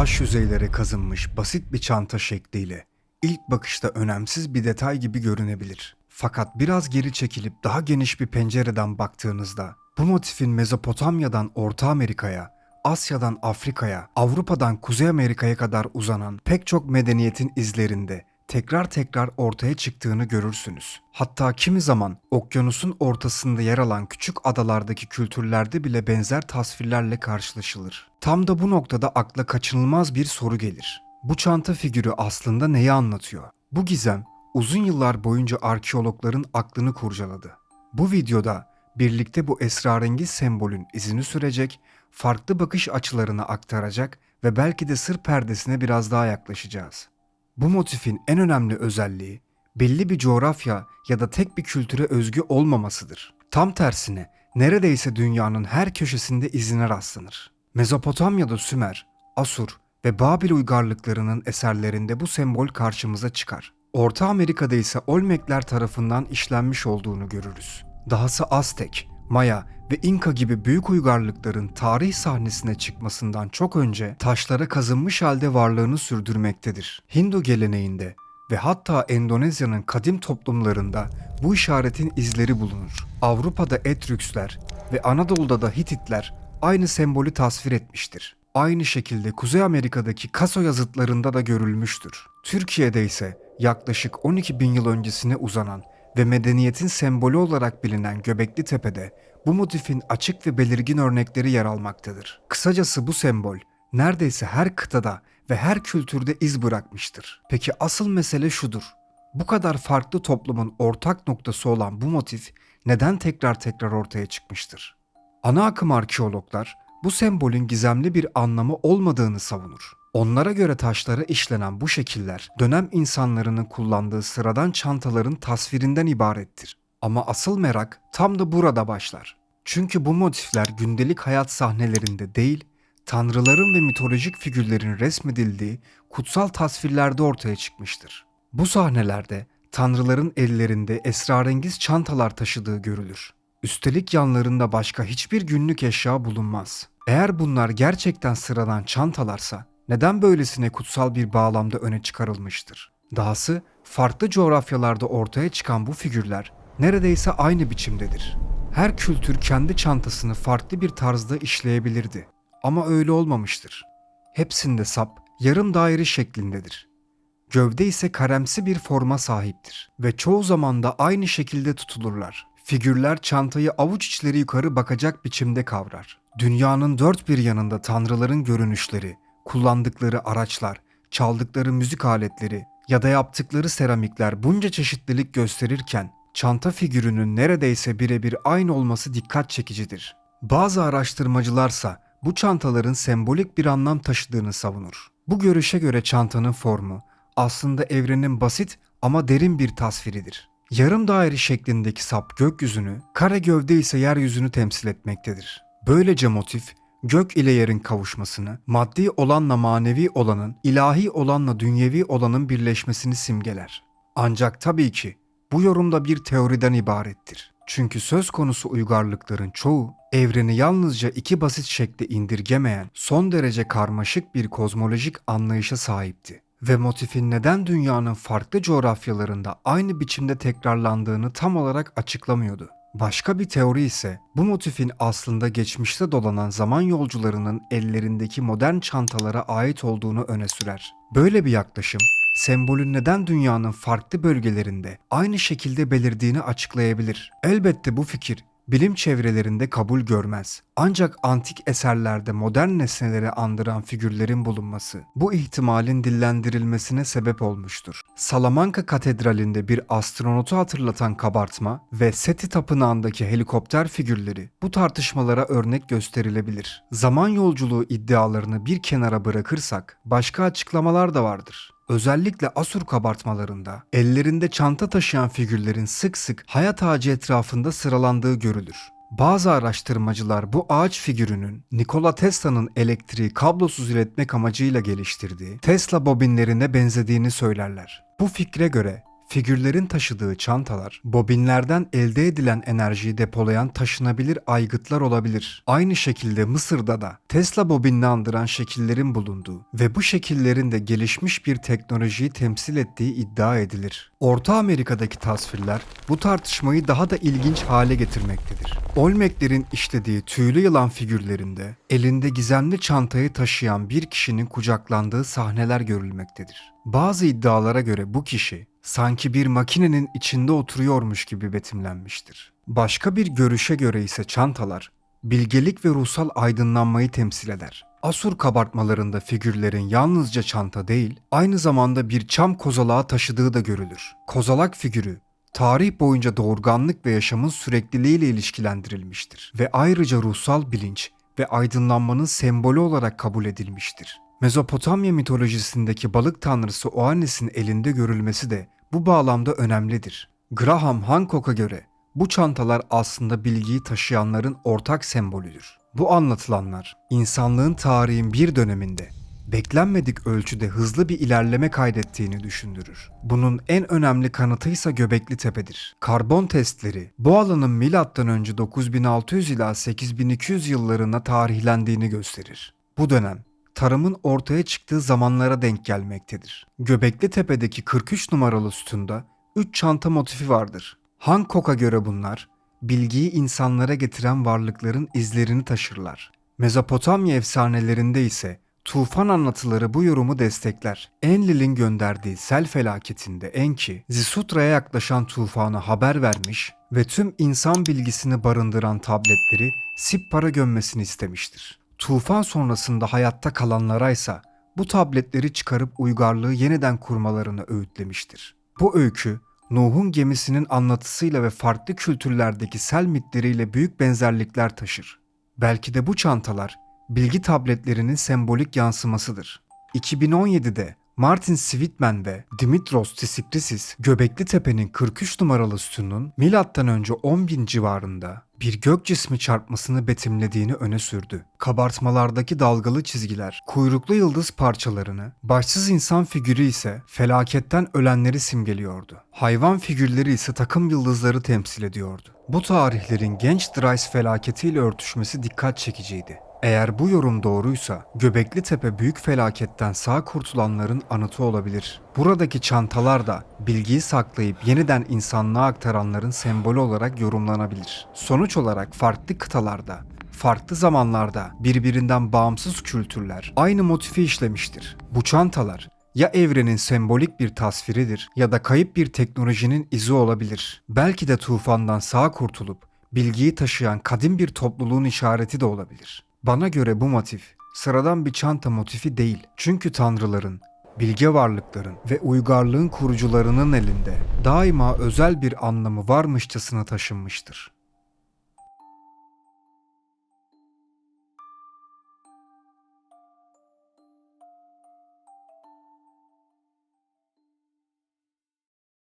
taş yüzeylere kazınmış basit bir çanta şekliyle ilk bakışta önemsiz bir detay gibi görünebilir. Fakat biraz geri çekilip daha geniş bir pencereden baktığınızda bu motifin Mezopotamya'dan Orta Amerika'ya, Asya'dan Afrika'ya, Avrupa'dan Kuzey Amerika'ya kadar uzanan pek çok medeniyetin izlerinde tekrar tekrar ortaya çıktığını görürsünüz. Hatta kimi zaman okyanusun ortasında yer alan küçük adalardaki kültürlerde bile benzer tasvirlerle karşılaşılır. Tam da bu noktada akla kaçınılmaz bir soru gelir. Bu çanta figürü aslında neyi anlatıyor? Bu gizem uzun yıllar boyunca arkeologların aklını kurcaladı. Bu videoda birlikte bu esrarengiz sembolün izini sürecek, farklı bakış açılarını aktaracak ve belki de sır perdesine biraz daha yaklaşacağız. Bu motifin en önemli özelliği belli bir coğrafya ya da tek bir kültüre özgü olmamasıdır. Tam tersine neredeyse dünyanın her köşesinde izine rastlanır. Mezopotamya'da Sümer, Asur ve Babil uygarlıklarının eserlerinde bu sembol karşımıza çıkar. Orta Amerika'da ise Olmekler tarafından işlenmiş olduğunu görürüz. Dahası Aztek, Maya ve İnka gibi büyük uygarlıkların tarih sahnesine çıkmasından çok önce taşlara kazınmış halde varlığını sürdürmektedir. Hindu geleneğinde ve hatta Endonezya'nın kadim toplumlarında bu işaretin izleri bulunur. Avrupa'da Etrüksler ve Anadolu'da da Hititler aynı sembolü tasvir etmiştir. Aynı şekilde Kuzey Amerika'daki Kaso yazıtlarında da görülmüştür. Türkiye'de ise yaklaşık 12 bin yıl öncesine uzanan ve medeniyetin sembolü olarak bilinen Göbekli Tepe'de bu motifin açık ve belirgin örnekleri yer almaktadır. Kısacası bu sembol neredeyse her kıtada ve her kültürde iz bırakmıştır. Peki asıl mesele şudur. Bu kadar farklı toplumun ortak noktası olan bu motif neden tekrar tekrar ortaya çıkmıştır? Ana akım arkeologlar bu sembolün gizemli bir anlamı olmadığını savunur. Onlara göre taşlara işlenen bu şekiller dönem insanlarının kullandığı sıradan çantaların tasvirinden ibarettir. Ama asıl merak tam da burada başlar. Çünkü bu motifler gündelik hayat sahnelerinde değil, tanrıların ve mitolojik figürlerin resmedildiği kutsal tasvirlerde ortaya çıkmıştır. Bu sahnelerde tanrıların ellerinde esrarengiz çantalar taşıdığı görülür. Üstelik yanlarında başka hiçbir günlük eşya bulunmaz. Eğer bunlar gerçekten sıradan çantalarsa neden böylesine kutsal bir bağlamda öne çıkarılmıştır? Dahası farklı coğrafyalarda ortaya çıkan bu figürler neredeyse aynı biçimdedir. Her kültür kendi çantasını farklı bir tarzda işleyebilirdi ama öyle olmamıştır. Hepsinde sap yarım daire şeklindedir. Gövde ise karemsi bir forma sahiptir ve çoğu zaman da aynı şekilde tutulurlar. Figürler çantayı avuç içleri yukarı bakacak biçimde kavrar. Dünyanın dört bir yanında tanrıların görünüşleri, kullandıkları araçlar, çaldıkları müzik aletleri ya da yaptıkları seramikler bunca çeşitlilik gösterirken çanta figürünün neredeyse birebir aynı olması dikkat çekicidir. Bazı araştırmacılarsa bu çantaların sembolik bir anlam taşıdığını savunur. Bu görüşe göre çantanın formu aslında evrenin basit ama derin bir tasviridir. Yarım daire şeklindeki sap gökyüzünü, kare gövde ise yeryüzünü temsil etmektedir. Böylece motif gök ile yerin kavuşmasını, maddi olanla manevi olanın, ilahi olanla dünyevi olanın birleşmesini simgeler. Ancak tabii ki bu yorumda bir teoriden ibarettir. Çünkü söz konusu uygarlıkların çoğu evreni yalnızca iki basit şekle indirgemeyen son derece karmaşık bir kozmolojik anlayışa sahipti ve motifin neden dünyanın farklı coğrafyalarında aynı biçimde tekrarlandığını tam olarak açıklamıyordu. Başka bir teori ise bu motifin aslında geçmişte dolanan zaman yolcularının ellerindeki modern çantalara ait olduğunu öne sürer. Böyle bir yaklaşım sembolün neden dünyanın farklı bölgelerinde aynı şekilde belirdiğini açıklayabilir. Elbette bu fikir bilim çevrelerinde kabul görmez. Ancak antik eserlerde modern nesneleri andıran figürlerin bulunması bu ihtimalin dillendirilmesine sebep olmuştur. Salamanca Katedrali'nde bir astronotu hatırlatan kabartma ve Seti Tapınağı'ndaki helikopter figürleri bu tartışmalara örnek gösterilebilir. Zaman yolculuğu iddialarını bir kenara bırakırsak başka açıklamalar da vardır. Özellikle Asur kabartmalarında ellerinde çanta taşıyan figürlerin sık sık hayat ağacı etrafında sıralandığı görülür. Bazı araştırmacılar bu ağaç figürünün Nikola Tesla'nın elektriği kablosuz iletmek amacıyla geliştirdiği Tesla bobinlerine benzediğini söylerler. Bu fikre göre Figürlerin taşıdığı çantalar, bobinlerden elde edilen enerjiyi depolayan taşınabilir aygıtlar olabilir. Aynı şekilde Mısır'da da Tesla bobinini andıran şekillerin bulunduğu ve bu şekillerin de gelişmiş bir teknolojiyi temsil ettiği iddia edilir. Orta Amerika'daki tasvirler bu tartışmayı daha da ilginç hale getirmektedir. Olmeklerin işlediği tüylü yılan figürlerinde elinde gizemli çantayı taşıyan bir kişinin kucaklandığı sahneler görülmektedir. Bazı iddialara göre bu kişi sanki bir makinenin içinde oturuyormuş gibi betimlenmiştir. Başka bir görüşe göre ise çantalar bilgelik ve ruhsal aydınlanmayı temsil eder. Asur kabartmalarında figürlerin yalnızca çanta değil, aynı zamanda bir çam kozalağı taşıdığı da görülür. Kozalak figürü tarih boyunca doğurganlık ve yaşamın sürekliliğiyle ilişkilendirilmiştir ve ayrıca ruhsal bilinç ve aydınlanmanın sembolü olarak kabul edilmiştir. Mezopotamya mitolojisindeki balık tanrısı Oannes'in elinde görülmesi de bu bağlamda önemlidir. Graham Hancock'a göre bu çantalar aslında bilgiyi taşıyanların ortak sembolüdür. Bu anlatılanlar insanlığın tarihin bir döneminde beklenmedik ölçüde hızlı bir ilerleme kaydettiğini düşündürür. Bunun en önemli kanıtı ise Göbekli Tepe'dir. Karbon testleri bu alanın M.Ö. 9600 ila 8200 yıllarına tarihlendiğini gösterir. Bu dönem tarımın ortaya çıktığı zamanlara denk gelmektedir. Göbekli Tepe'deki 43 numaralı sütunda 3 çanta motifi vardır. Hancock'a göre bunlar bilgiyi insanlara getiren varlıkların izlerini taşırlar. Mezopotamya efsanelerinde ise tufan anlatıları bu yorumu destekler. Enlil'in gönderdiği sel felaketinde Enki, Zisutra'ya yaklaşan tufana haber vermiş ve tüm insan bilgisini barındıran tabletleri Sippar'a gömmesini istemiştir. Tufan sonrasında hayatta kalanlara ise bu tabletleri çıkarıp uygarlığı yeniden kurmalarını öğütlemiştir. Bu öykü Nuh'un gemisinin anlatısıyla ve farklı kültürlerdeki sel mitleriyle büyük benzerlikler taşır. Belki de bu çantalar bilgi tabletlerinin sembolik yansımasıdır. 2017'de Martin Svitman ve Dimitros Tsiprisis Göbekli Tepe'nin 43 numaralı sütunun M.Ö. 10.000 civarında bir gök cismi çarpmasını betimlediğini öne sürdü. Kabartmalardaki dalgalı çizgiler, kuyruklu yıldız parçalarını, başsız insan figürü ise felaketten ölenleri simgeliyordu. Hayvan figürleri ise takım yıldızları temsil ediyordu. Bu tarihlerin genç Drais felaketiyle örtüşmesi dikkat çekiciydi. Eğer bu yorum doğruysa Göbekli Tepe büyük felaketten sağ kurtulanların anıtı olabilir. Buradaki çantalar da bilgiyi saklayıp yeniden insanlığa aktaranların sembolü olarak yorumlanabilir. Sonuç olarak farklı kıtalarda farklı zamanlarda birbirinden bağımsız kültürler aynı motifi işlemiştir. Bu çantalar ya evrenin sembolik bir tasviridir ya da kayıp bir teknolojinin izi olabilir. Belki de tufandan sağ kurtulup bilgiyi taşıyan kadim bir topluluğun işareti de olabilir. Bana göre bu motif sıradan bir çanta motifi değil. Çünkü tanrıların, bilge varlıkların ve uygarlığın kurucularının elinde daima özel bir anlamı varmışçasına taşınmıştır.